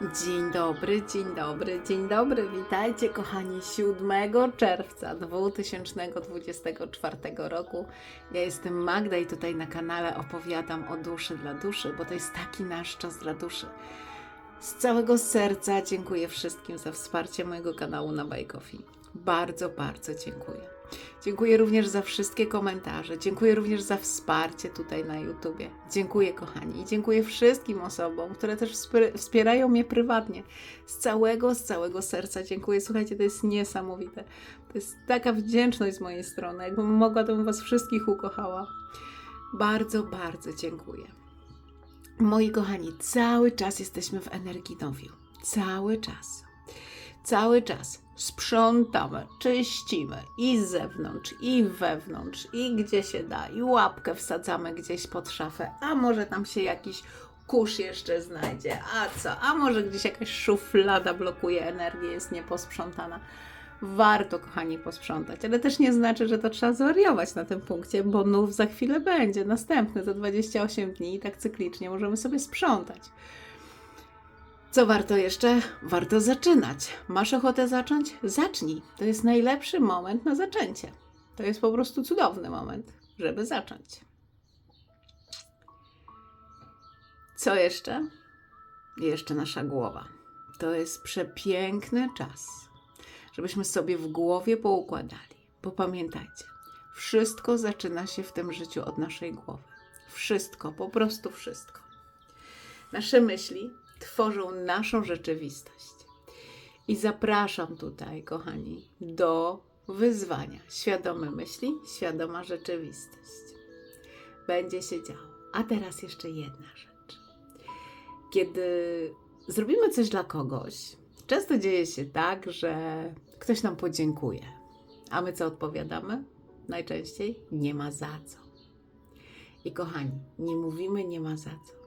Dzień dobry, dzień dobry, dzień dobry. Witajcie kochani 7 czerwca 2024 roku. Ja jestem Magda i tutaj na kanale opowiadam o duszy dla duszy, bo to jest taki nasz czas dla duszy. Z całego serca dziękuję wszystkim za wsparcie mojego kanału na Coffee. Bardzo, bardzo dziękuję. Dziękuję również za wszystkie komentarze. Dziękuję również za wsparcie tutaj na YouTubie. Dziękuję, kochani. I dziękuję wszystkim osobom, które też wspie- wspierają mnie prywatnie. Z całego, z całego serca dziękuję. Słuchajcie, to jest niesamowite. To jest taka wdzięczność z mojej strony. Jakbym mogła, to bym Was wszystkich ukochała. Bardzo, bardzo dziękuję. Moi kochani, cały czas jesteśmy w Energinowiu. Cały czas. Cały czas sprzątamy, czyścimy i z zewnątrz, i wewnątrz, i gdzie się da, i łapkę wsadzamy gdzieś pod szafę, a może tam się jakiś kurz jeszcze znajdzie, a co, a może gdzieś jakaś szuflada blokuje energię, jest nieposprzątana. Warto, kochani, posprzątać, ale też nie znaczy, że to trzeba zwariować na tym punkcie, bo nów za chwilę będzie, następny za 28 dni i tak cyklicznie możemy sobie sprzątać. Co warto jeszcze? Warto zaczynać. Masz ochotę zacząć? Zacznij. To jest najlepszy moment na zaczęcie. To jest po prostu cudowny moment, żeby zacząć. Co jeszcze? Jeszcze nasza głowa. To jest przepiękny czas, żebyśmy sobie w głowie poukładali. Bo pamiętajcie, wszystko zaczyna się w tym życiu od naszej głowy. Wszystko, po prostu wszystko. Nasze myśli tworzą naszą rzeczywistość. I zapraszam tutaj, kochani, do wyzwania. Świadome myśli, świadoma rzeczywistość. Będzie się działo. A teraz jeszcze jedna rzecz. Kiedy zrobimy coś dla kogoś, często dzieje się tak, że ktoś nam podziękuje. A my co odpowiadamy? Najczęściej nie ma za co. I kochani, nie mówimy nie ma za co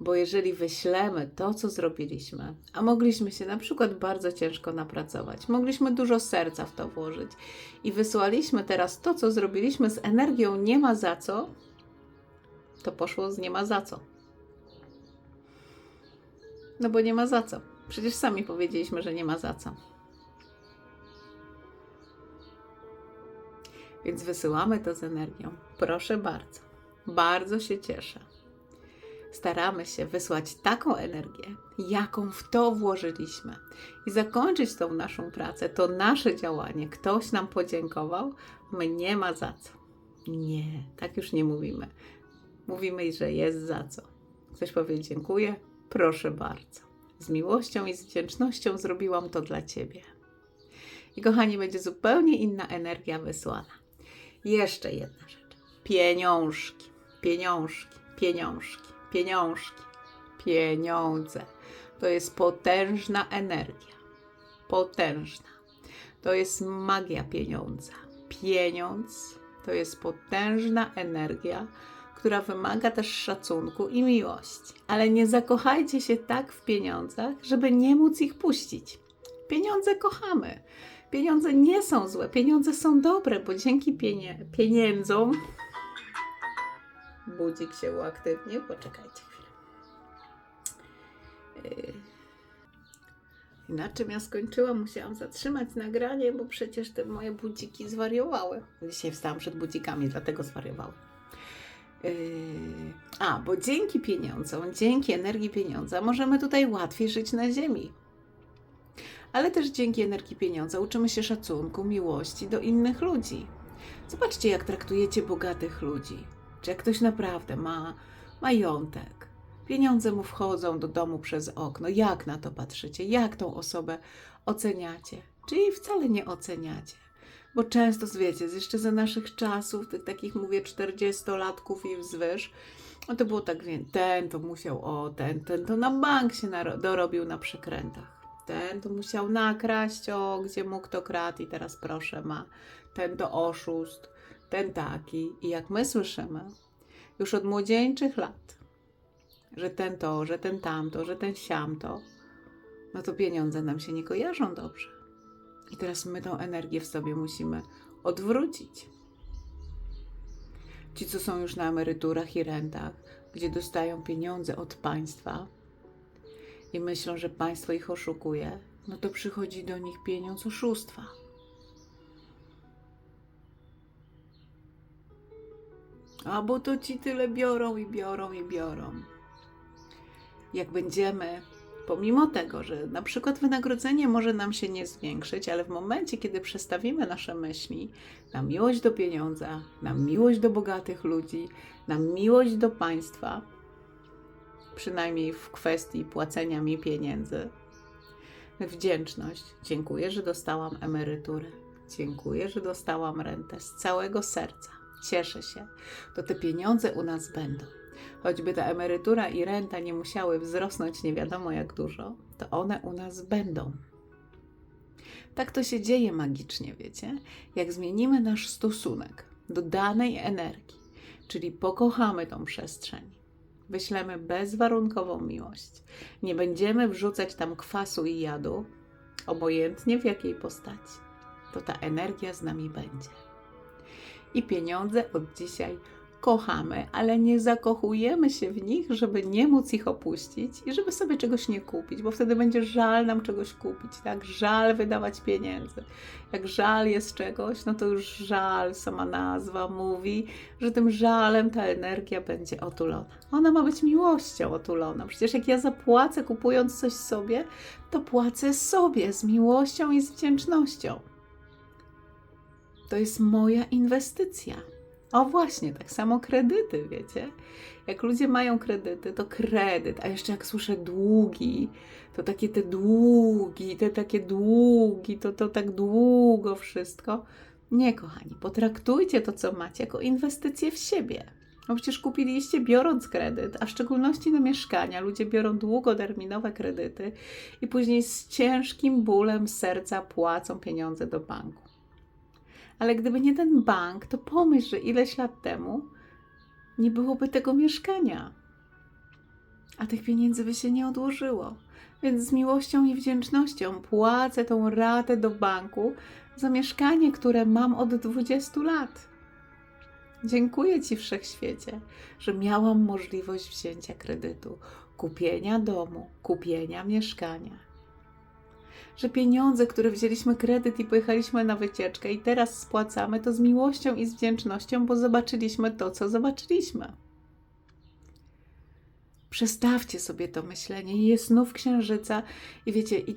bo jeżeli wyślemy to, co zrobiliśmy, a mogliśmy się na przykład bardzo ciężko napracować, mogliśmy dużo serca w to włożyć i wysłaliśmy teraz to, co zrobiliśmy z energią nie ma za co, to poszło z nie ma za co. No bo nie ma za co. Przecież sami powiedzieliśmy, że nie ma za co. Więc wysyłamy to z energią. Proszę bardzo. Bardzo się cieszę staramy się wysłać taką energię, jaką w to włożyliśmy i zakończyć tą naszą pracę, to nasze działanie. Ktoś nam podziękował, my nie ma za co. Nie, tak już nie mówimy. Mówimy, że jest za co. Ktoś powie dziękuję, proszę bardzo. Z miłością i z wdzięcznością zrobiłam to dla Ciebie. I kochani, będzie zupełnie inna energia wysłana. Jeszcze jedna rzecz. Pieniążki, pieniążki, pieniążki pieniążki, pieniądze. To jest potężna energia. Potężna. To jest magia pieniądza. Pieniądz to jest potężna energia, która wymaga też szacunku i miłości. Ale nie zakochajcie się tak w pieniądzach, żeby nie móc ich puścić. Pieniądze kochamy. Pieniądze nie są złe, pieniądze są dobre, bo dzięki pienie- pieniędzom budzik się uaktywnił. Poczekajcie chwilę. Yy. Inaczej ja skończyłam, musiałam zatrzymać nagranie, bo przecież te moje budziki zwariowały. Dzisiaj wstałam przed budzikami, dlatego zwariowały. Yy. A, bo dzięki pieniądzom, dzięki energii pieniądza możemy tutaj łatwiej żyć na ziemi. Ale też dzięki energii pieniądza uczymy się szacunku, miłości do innych ludzi. Zobaczcie, jak traktujecie bogatych ludzi czy jak ktoś naprawdę ma majątek, pieniądze mu wchodzą do domu przez okno, jak na to patrzycie, jak tą osobę oceniacie, czy jej wcale nie oceniacie. Bo często, wiecie, jeszcze za naszych czasów, tych takich mówię 40-latków i wzwyż, no to było tak, ten to musiał, o, ten, ten to na bank się dorobił na przekrętach. Ten to musiał nakraść, o, gdzie mógł to kradł i teraz proszę ma. Ten to oszust ten taki. I jak my słyszymy już od młodzieńczych lat, że ten to, że ten tamto, że ten siamto, no to pieniądze nam się nie kojarzą dobrze. I teraz my tą energię w sobie musimy odwrócić. Ci, co są już na emeryturach i rentach, gdzie dostają pieniądze od państwa, i myślą, że państwo ich oszukuje, no to przychodzi do nich pieniądz oszustwa. A bo to ci tyle biorą i biorą i biorą. Jak będziemy, pomimo tego, że na przykład wynagrodzenie może nam się nie zwiększyć, ale w momencie, kiedy przestawimy nasze myśli na miłość do pieniądza, na miłość do bogatych ludzi, na miłość do państwa, przynajmniej w kwestii płacenia mi pieniędzy, wdzięczność. Dziękuję, że dostałam emeryturę. Dziękuję, że dostałam rentę z całego serca. Cieszę się. To te pieniądze u nas będą. Choćby ta emerytura i renta nie musiały wzrosnąć nie wiadomo jak dużo, to one u nas będą. Tak to się dzieje magicznie, wiecie? Jak zmienimy nasz stosunek do danej energii, czyli pokochamy tą przestrzeń, wyślemy bezwarunkową miłość, nie będziemy wrzucać tam kwasu i jadu, obojętnie w jakiej postaci, to ta energia z nami będzie. I pieniądze od dzisiaj kochamy, ale nie zakochujemy się w nich, żeby nie móc ich opuścić i żeby sobie czegoś nie kupić, bo wtedy będzie żal nam czegoś kupić, tak? Żal wydawać pieniędzy. Jak żal jest czegoś, no to już żal, sama nazwa mówi, że tym żalem ta energia będzie otulona. Ona ma być miłością otulona. Przecież jak ja zapłacę kupując coś sobie, to płacę sobie z miłością i z wdzięcznością. To jest moja inwestycja. O właśnie, tak samo kredyty, wiecie? Jak ludzie mają kredyty, to kredyt, a jeszcze jak słyszę długi, to takie te długi, te takie długi, to to tak długo wszystko. Nie, kochani, potraktujcie to, co macie, jako inwestycję w siebie. No przecież kupiliście biorąc kredyt, a w szczególności na mieszkania. Ludzie biorą długoterminowe kredyty i później z ciężkim bólem serca płacą pieniądze do banku. Ale gdyby nie ten bank, to pomyśl, że ileś lat temu nie byłoby tego mieszkania. A tych pieniędzy by się nie odłożyło. Więc z miłością i wdzięcznością płacę tą ratę do banku za mieszkanie, które mam od 20 lat. Dziękuję Ci wszechświecie, że miałam możliwość wzięcia kredytu, kupienia domu, kupienia mieszkania że pieniądze, które wzięliśmy kredyt i pojechaliśmy na wycieczkę i teraz spłacamy, to z miłością i z wdzięcznością, bo zobaczyliśmy to, co zobaczyliśmy. Przestawcie sobie to myślenie. Jest znów księżyca i wiecie, i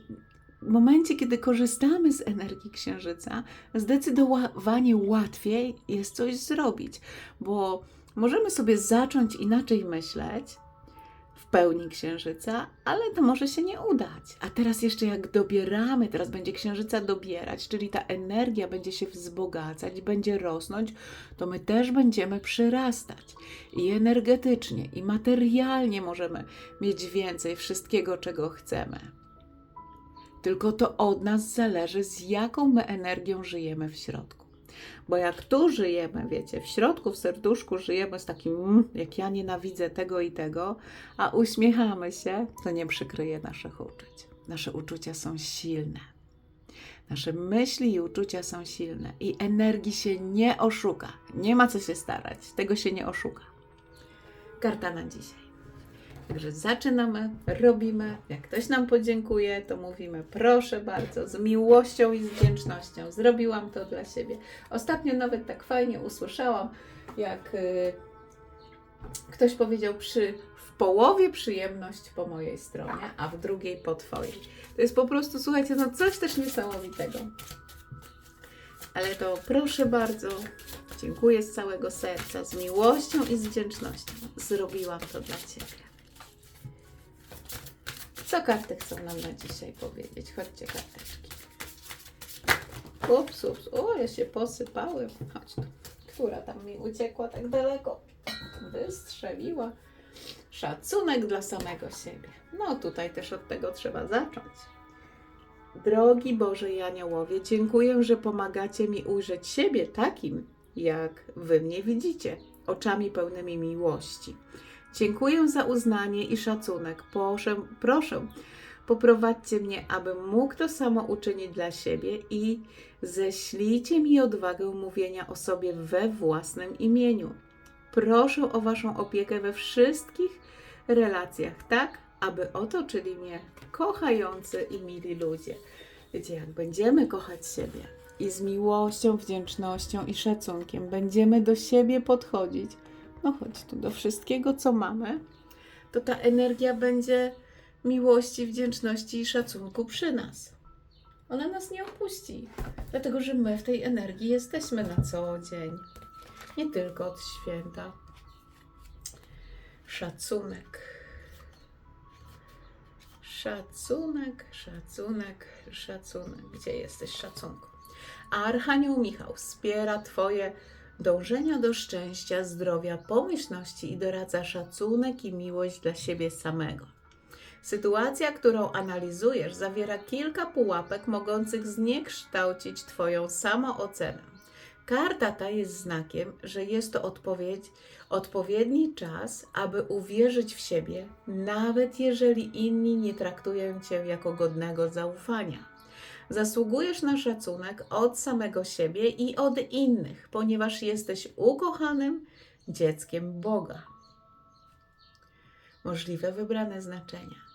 w momencie, kiedy korzystamy z energii księżyca, zdecydowanie łatwiej jest coś zrobić, bo możemy sobie zacząć inaczej myśleć, w pełni księżyca, ale to może się nie udać. A teraz jeszcze jak dobieramy, teraz będzie księżyca dobierać, czyli ta energia będzie się wzbogacać, będzie rosnąć, to my też będziemy przyrastać. I energetycznie, i materialnie możemy mieć więcej wszystkiego, czego chcemy. Tylko to od nas zależy, z jaką my energią żyjemy w środku. Bo jak tu żyjemy, wiecie, w środku, w serduszku żyjemy z takim, mm, jak ja nienawidzę tego i tego, a uśmiechamy się, to nie przykryje naszych uczuć. Nasze uczucia są silne. Nasze myśli i uczucia są silne i energii się nie oszuka. Nie ma co się starać, tego się nie oszuka. Karta na dzisiaj. Także zaczynamy, robimy. Jak ktoś nam podziękuje, to mówimy proszę bardzo, z miłością i z wdzięcznością. Zrobiłam to dla siebie. Ostatnio nawet tak fajnie usłyszałam, jak y, ktoś powiedział przy, połowie przyjemność po mojej stronie, a w drugiej po twojej. To jest po prostu, słuchajcie, no coś też niesamowitego. Ale to proszę bardzo, dziękuję z całego serca, z miłością i z wdzięcznością. Zrobiłam to dla Ciebie. Co karty chcą nam na dzisiaj powiedzieć? Chodźcie, karteczki. Ups, ups. O, ja się posypałem. Chodź tu. Która tam mi uciekła tak daleko? Wystrzeliła. Szacunek dla samego siebie. No tutaj też od tego trzeba zacząć. Drogi Boże i Aniołowie, dziękuję, że pomagacie mi ujrzeć siebie takim, jak Wy mnie widzicie, oczami pełnymi miłości. Dziękuję za uznanie i szacunek. Proszę, proszę, poprowadźcie mnie, abym mógł to samo uczynić dla siebie i ześlijcie mi odwagę mówienia o sobie we własnym imieniu. Proszę o Waszą opiekę we wszystkich relacjach, tak aby otoczyli mnie kochający i mili ludzie. Wiecie, jak będziemy kochać siebie i z miłością, wdzięcznością i szacunkiem będziemy do siebie podchodzić, no choć tu do wszystkiego, co mamy, to ta energia będzie miłości, wdzięczności i szacunku przy nas. Ona nas nie opuści, dlatego że my w tej energii jesteśmy na co dzień, nie tylko od święta. Szacunek. Szacunek, szacunek, szacunek. Gdzie jesteś, szacunku? A Archanioł Michał wspiera Twoje dążenia do szczęścia, zdrowia, pomyślności i doradza szacunek i miłość dla siebie samego. Sytuacja, którą analizujesz, zawiera kilka pułapek mogących zniekształcić Twoją samoocenę. Karta ta jest znakiem, że jest to odpowiedź, odpowiedni czas, aby uwierzyć w siebie, nawet jeżeli inni nie traktują Cię jako godnego zaufania. Zasługujesz na szacunek od samego siebie i od innych, ponieważ jesteś ukochanym dzieckiem Boga. Możliwe wybrane znaczenia.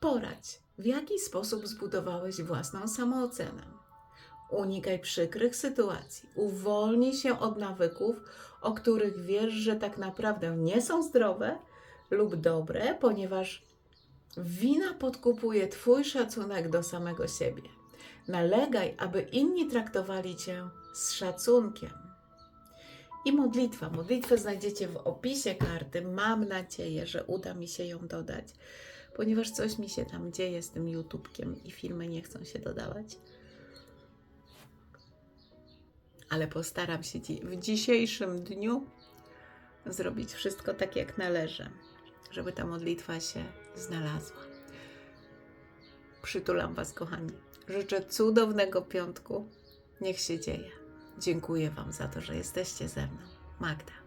Poradź, w jaki sposób zbudowałeś własną samoocenę. Unikaj przykrych sytuacji. Uwolnij się od nawyków, o których wiesz, że tak naprawdę nie są zdrowe lub dobre, ponieważ wina podkupuje Twój szacunek do samego siebie. Nalegaj, aby inni traktowali Cię z szacunkiem. I modlitwa. Modlitwę znajdziecie w opisie karty. Mam nadzieję, że uda mi się ją dodać, ponieważ coś mi się tam dzieje z tym YouTubekiem i filmy nie chcą się dodawać. Ale postaram się w dzisiejszym dniu zrobić wszystko tak, jak należy, żeby ta modlitwa się znalazła. Przytulam Was, kochani. Życzę cudownego piątku. Niech się dzieje. Dziękuję Wam za to, że jesteście ze mną. Magda.